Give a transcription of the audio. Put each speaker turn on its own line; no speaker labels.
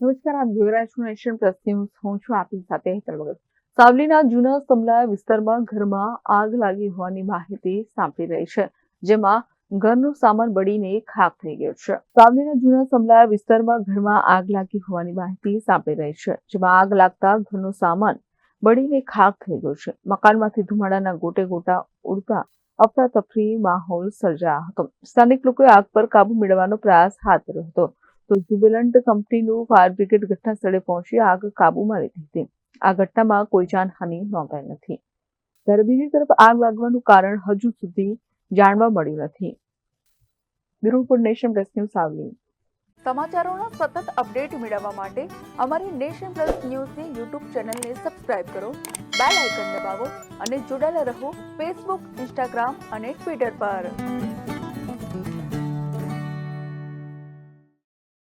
નમસ્કાર, આપ જોઈ રહ્યા છો નેશન પ્લસ હું છું આપની સાથે હેતલ સાવલીના જૂના સમલાયા વિસ્તારમાં ઘરમાં આગ લાગી હોવાની માહિતી સાંપડી રહી છે, જેમાં ઘરનો સામાન બળીને ખાક થઈ ગયો છે. સાવલીના જૂના સમલાયા વિસ્તારમાં ઘરમાં આગ લાગી હોવાની માહિતી સાંપડી રહી છે, જેમાં આગ લાગતા ઘરનો સામાન બળીને ખાક થઈ ગયો છે. મકાનમાંથી ધુમાડાના ગોટે ગોટા ઉડતા અફરાતફરી માહોલ સર્જાયો હતો. સ્થાનિક લોકોએ આગ પર કાબુ મેળવવાનો પ્રયાસ હાથ ધર્યો હતો. તો જ્યુબિલન્ટ કંપનીનું ફાયર બ્રિગેડ ઘટના સ્થળે પહોંચી આગ કાબૂમાં લીધી હતી. આ ઘટનામાં કોઈ જાનહાનિ નોંધાઈ નથી. ત્યારે બીજી તરફ આગ લાગવાનું કારણ હજુ સુધી જાણવા મળ્યું નથી. Bureau for Nation Plus News Savli.
સમાચારોના સતત અપડેટ મેળવવા માટે અમારી નેશન પ્લસ ન્યૂઝની યુટ્યુબ ચેનલને સબસ્ક્રાઇબ કરો, બેલ આઇકન દબાવો અને જોડાયેલા રહો ફેસબુક, ઇન્સ્ટાગ્રામ અને ટ્વિટર પર.